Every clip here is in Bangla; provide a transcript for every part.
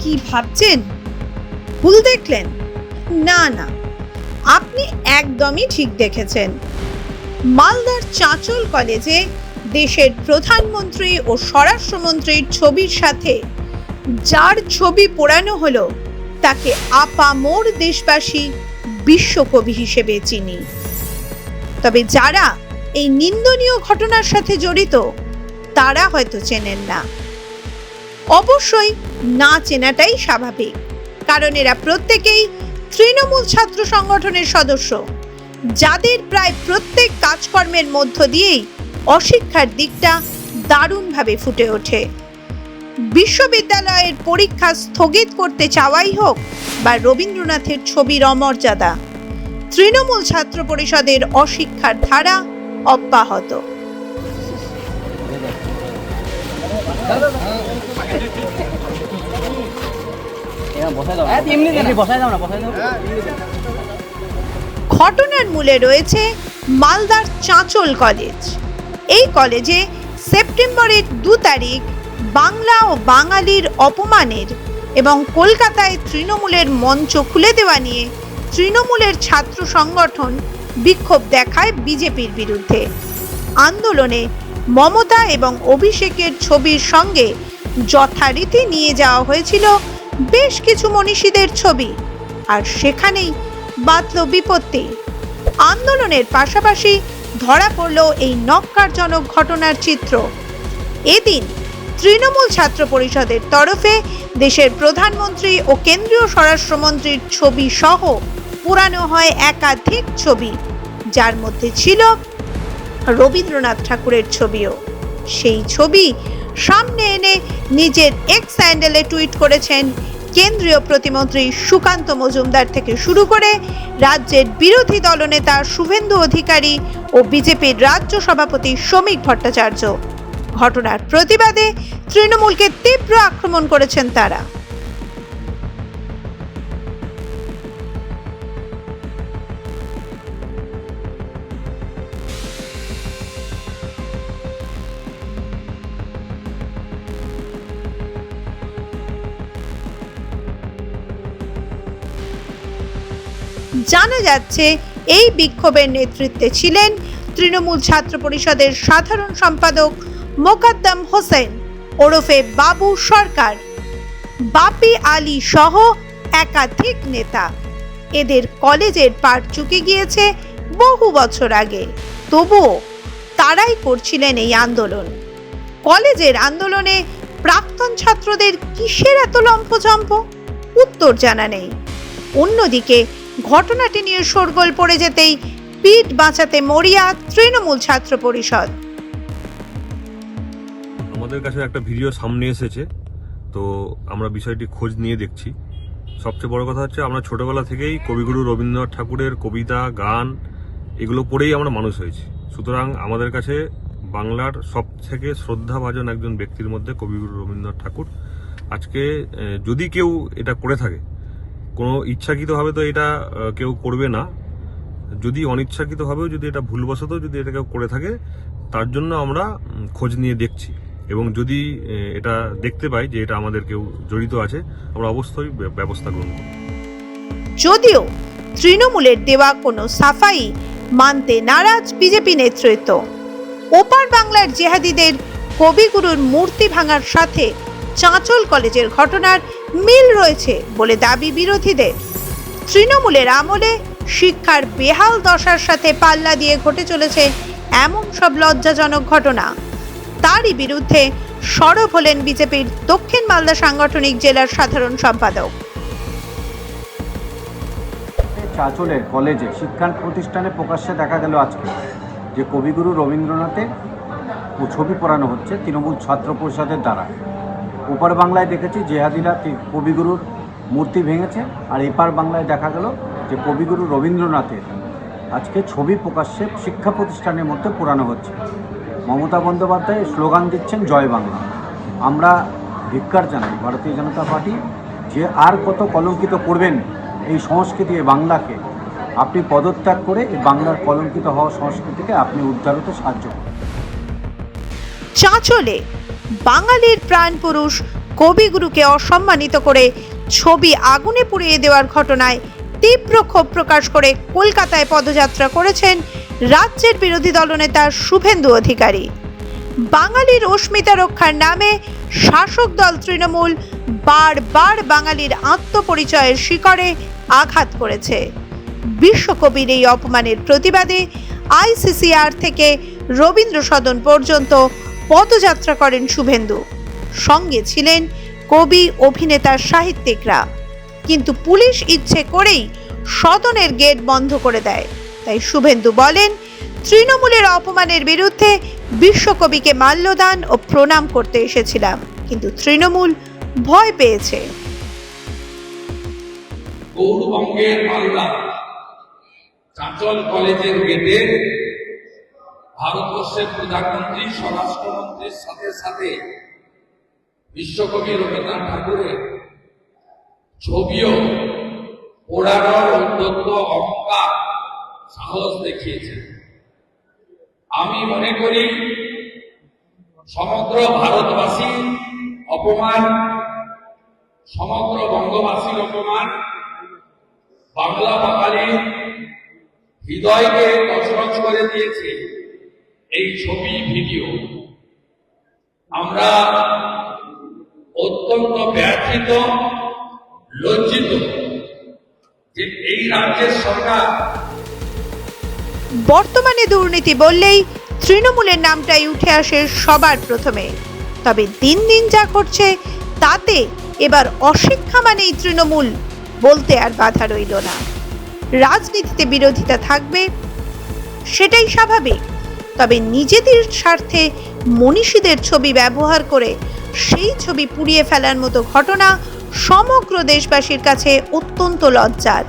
কি ভাবছেন? ভুল দেখলেন? না না। আপনি একদমই ঠিক দেখেছেন। মালদার চাঁচল কলেজে দেশের প্রধানমন্ত্রী ও স্বরাষ্ট্রমন্ত্রীর ছবির সাথে যার ছবি পোড়ানো হলো, তাকে আপামোর দেশবাসী বিশ্বকবি হিসেবে চিনি। তবে যারা এই নিন্দনীয় ঘটনার সাথে জড়িত, তারা হয়তো চেনেন না। অবশ্যই না চেনাটাই স্বাভাবিক, কারণ এরা প্রত্যেকেই তৃণমূল ছাত্র সংগঠনের সদস্য। যাদের প্রায় প্রত্যেক কাজকর্মের মধ্য দিয়েই অশিক্ষার দিকটা দারুণভাবে ফুটে ওঠে। বিশ্ববিদ্যালয়ের পরীক্ষা স্থগিত করতে চাওয়াই হোক বা রবীন্দ্রনাথের ছবির অমর্যাদা, তৃণমূল ছাত্র পরিষদের অশিক্ষার ধারা অব্যাহত। ঘটনার মূলে রয়েছে মালদার চাঁচল কলেজ। এই কলেজে সেপ্টেম্বরের দু তারিখ বাংলা ও বাঙালির অপমানের এবং কলকাতায় তৃণমূলের মঞ্চ খুলে দেওয়া নিয়ে তৃণমূলের ছাত্র সংগঠন বিক্ষোভ দেখায় বিজেপির বিরুদ্ধে। আন্দোলনে মমতা এবং অভিষেকের ছবির সঙ্গে যথারীতি নিয়ে যাওয়া হয়েছিল বেশ কিছু মনীষীদের ছবি। আর সেখানেই বাতল বিপত্তি। আন্দোলনের পাশাপাশি ধরা পড়ল এই নক্কারজনক ঘটনার চিত্র। এদিন তৃণমূল ছাত্র পরিষদের তরফে দেশের প্রধানমন্ত্রী ও কেন্দ্রীয় স্বরাষ্ট্রমন্ত্রীর ছবি সহ পুরানো হয় একাধিক ছবি। যার মধ্যে ছিল রবীন্দ্রনাথ ঠাকুরের ছবিও। সেই ছবি সামনে এনে নিজের এক্স স্যান্ডেলে টুইট করেছেন কেন্দ্রীয় প্রতিমন্ত্রী সুকান্ত মজুমদার থেকে শুরু করে রাজ্যের বিরোধী দলনেতা শুভেন্দু অধিকারী ও বিজেপির রাজ্য সভাপতি শ্রমিক ভট্টাচার্য। ঘটনার প্রতিবাদে তৃণমূলকে তীব্র আক্রমণ করেছেন তারা। জানা যাচ্ছে এই বিক্ষোভের নেতৃত্বে ছিলেন তৃণমূল ছাত্র পরিষদের সাধারণ সম্পাদক মোকাদ্দম হোসেন, ওরফে বাবু সরকার, বাপি আলী সহ একাধিক নেতা। এদের কলেজের পাঠ চুকে গিয়েছে বহু বছর আগে। তবুও তারাই করছিলেন এই আন্দোলন। কলেজের আন্দোলনে প্রাক্তন ছাত্রদের কিসের এত লম্ফঝম্প উত্তর জানা নেই। অন্যদিকে ঘটনাটি নিয়ে শোরগোল পড়ে যেতেই পিঠ বাঁচাতে মরিয়া তৃণমূল ছাত্র পরিষদ। আমাদের কাছে একটা ভিডিও সামনে এসেছে, তো আমরা বিষয়টি খোঁজ নিয়ে দেখছি। সবচেয়ে বড় কথা হচ্ছে, আমরা ছোটবেলা থেকেই কবিগুরু রবীন্দ্রনাথ ঠাকুরের কবিতা, গান, এগুলো পড়েই আমরা মানুষ হয়েছি। সুতরাং আমাদের কাছে বাংলার সব থেকে শ্রদ্ধাভাজন একজন ব্যক্তির মধ্যে কবিগুরু রবীন্দ্রনাথ ঠাকুর। আজকে যদি কেউ এটা করে থাকে কোনো ইচ্ছাকৃতভাবে তো এটা কেউ করবে না। যদি অনিচ্ছাকৃতভাবেও যদি এটা ভুলবশত যদি এটা কেউ করে থাকে, তার জন্য আমরা খোঁজ নিয়ে দেখছি। এবং যদি এটা দেখতে পাই যে এটা আমাদের কেউ জড়িত আছে, আমরা অবশ্যই ব্যবস্থা গ্রহণ করব। যদিও তৃণমূলের দেওয়া কোনো সাফাই মানতে নারাজ বিজেপি নেতৃত্ব, ওপার বাংলার জেহাদিদের কবিগুরুর মূর্তি ভাঙার সাথে চাঁচল কলেজের ঘটনার মিল রয়েছে বলে দাবি বিরোধীদের। তৃণমূলের আমলে শিক্ষার বেহাল দশার সাথে পাল্লা দিয়ে ঘটে চলেছে এমন সব লজ্জাজনক ঘটনা। তারই বিরুদ্ধে সরব হলেন বিজেপির দক্ষিণ মালদা সাংগঠনিক জেলার সাধারণ সম্পাদক। চাঁচলের কলেজে শিক্ষা প্রতিষ্ঠানে প্রকাশ্যে দেখা গেল আজকে যে কবিগুরু রবীন্দ্রনাথের ছবি পড়ানো হচ্ছে তৃণমূল ছাত্র পরিষদের দ্বারা। ওপার বাংলায় দেখেছি জেহাদিরা কবিগুরুর মূর্তি ভেঙেছে, আর এপার বাংলায় দেখা গেল যে কবিগুরু রবীন্দ্রনাথের আজকে ছবি প্রকাশ্যে শিক্ষা প্রতিষ্ঠানের মধ্যে পোড়ানো হচ্ছে। মমতা বন্দ্যোপাধ্যায় স্লোগান দিচ্ছেন, জয় বাংলা। আমরা ধিক্কার জানাই, ভারতীয় জনতা পার্টি যে আর কত কলঙ্কিত করবেন এই সংস্কৃতি, এই বাংলাকে, আপনি পদত্যাগ করে এই বাংলার কলঙ্কিত হওয়া সংস্কৃতিকে আপনি উদ্ধার হতে সাহায্য করুন। চাঁচলে বাঙালির প্রাণপুরুষ কবিগুরুকে অসম্মানিত করে ছবি আগুনে পুড়িয়ে দেওয়ার ঘটনায় তীব্র ক্ষোভ প্রকাশ করে কলকাতায় পদযাত্রা করেছেন রাজ্যের বিরোধী দলনেতা শুভেন্দু অধিকারী। বাঙালির অস্মিতা রক্ষার নামে শাসক দল তৃণমূল বারবার বাঙালির আত্মপরিচয়ের শিকড়ে আঘাত করেছে। বিশ্বকবির এই অপমানের প্রতিবাদে আইসিসিআর থেকে রবীন্দ্র সদন পর্যন্ত পদযাত্রা করেন শুভেন্দু। সঙ্গে ছিলেন কবি অভিনেতা সাহিত্যিকরা। কিন্তু পুলিশ ইচ্ছে করেই সদনের গেট বন্ধ করে দেয়। তাই শুভেন্দু বলেন, তৃণমূলের অপমানের বিরুদ্ধে বিশ্বকবিকে মাল্যদান ও প্রণাম করতে এসেছিলাম, কিন্তু তৃণমূল ভয় পেয়েছে। গৌরবঙ্গের মালদা, চাঁচল কলেজের গেটে ভারতবর্ষের প্রধানমন্ত্রী স্বরাষ্ট্রমন্ত্রীর সাথে সাথে বিশ্বকবি রবীন্দ্রনাথ ঠাকুরের ছবিও পোড়ানোর উদ্যোগ অহংকার, সাহস দেখিয়েছেন। আমি মনে করি, সমগ্র ভারতবাসী অপমান, সমগ্র বঙ্গবাসীর অপমান, বাংলা বাঙালি হৃদয়কে কচরচ করে দিয়েছে। এই ছবি, ভিডিও, আমরা অত্যন্ত ব্যথিত, লজ্জিত যে এই রাজ্যের সরকার বর্তমানে দুর্নীতি বললেই তৃণমূলের নামটাই উঠে আসে সবার প্রথমে। তবে দিন দিন যা করছে তাতে এবার অশিক্ষা মানেই তৃণমূল বলতে আর বাধা রইল না। রাজনীতিতে বিরোধিতা থাকবে, সেটাই স্বাভাবিক। তবে নিজেদের স্বার্থে মনীষীদের ছবি ব্যবহার করে সেই ছবি পুড়িয়ে ফেলার মতো ঘটনা সমগ্র দেশবাসীর কাছে অত্যন্ত লজ্জার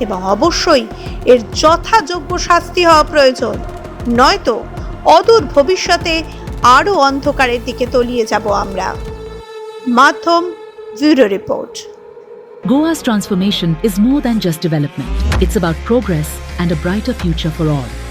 এবং অবশ্যই এর যথাযোগ্য শাস্তি হওয়া প্রয়োজন নয়তো অদূর ভবিষ্যতে আরও অন্ধকারের দিকে তলিয়ে যাব আমরা মাধ্যম bureau report Goa's transformation is more than just development. It's about progress and a brighter future for all.